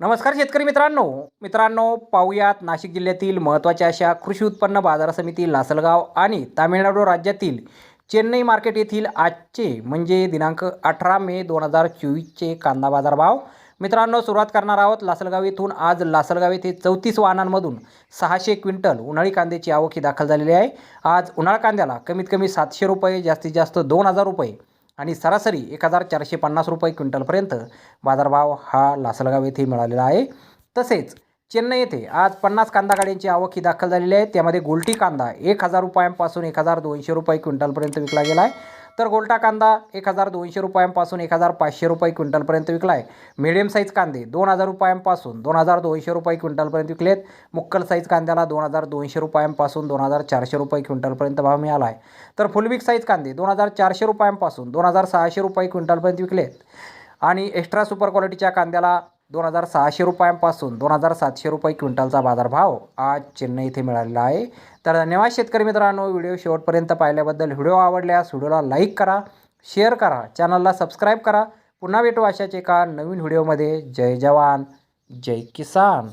नमस्कार शेतकरी मित्रांनो. मित्रांनो पाहुयात नाशिक जिल्ह्यातील महत्त्वाच्या अशा कृषी उत्पन्न बाजार समिती लासलगाव आणि तामिळनाडू राज्यातील चेन्नई मार्केट येथील आजचे म्हणजे दिनांक अठरा मे दोन हजार चोवीसचे कांदा बाजार भाव मित्रांनो सुरुवात करणार आहोत लासलगाव येथून. आज लासलगाव येथे चौतीस वाहनांमधून सहाशे क्विंटल उन्हाळी कांद्याची आवक ही दाखल झालेली आहे. आज उन्हाळ कांद्याला कमीत कमी सातशे रुपये जास्तीत जास्त दोन हजार रुपये. आणि सरासरी एक हजार चारशे पन्नास रुपये क्विंटलपर्यंत बाजारभाव हा लासलगाव येथे मिळालेला आहे. तसेच चेन्नई येथे आज पन्नास कांदा गाड्यांची आवक ही दाखल झालेली आहे. त्यामध्ये गोलटी कांदा एक हजार रुपयांपासून एक हजार दोनशे रुपये क्विंटलपर्यंत विकला गेला आहे. तर गोलटा कांदा एक हजार दोनशे रुपयांपासून एक हजार पाचशे रुपये क्विंटलपर्यंत विकला आहे मिडियम साईज कांदे दोन हजार रुपयांपासून दोन हजार दोनशे रुपये क्विंटलपर्यंत विकलेत. मुक्कल साईज कांद्याला दोन हजार दोनशे रुपयांपासून दोन हजार चारशे रुपये क्विंटलपर्यंत भाव मिळाला आहे तर फुलबिग साईज कांदे दोन हजार चारशे रुपयांपासून दोन हजार सहाशे रुपये क्विंटलपर्यंत विकलेत. आणि एक्स्ट्रा सुपर क्वालिटीच्या कांद्याला दोन हजार सहाशे रुपयांपासून दोन हजार सातशे रुपये क्विंटलचा बाजारभाव आज चेन्नई इथे मिळालेला आहे. तर धन्यवाद शेतकरी मित्रांनो व्हिडिओ शेवटपर्यंत पाहिल्याबद्दल व्हिडिओ आवडल्यास व्हिडिओला लाईक करा शेअर करा चॅनलला सबस्क्राईब करा. पुन्हा भेटू अशाच एका नवीन व्हिडिओमध्ये. जय जवान जय किसान.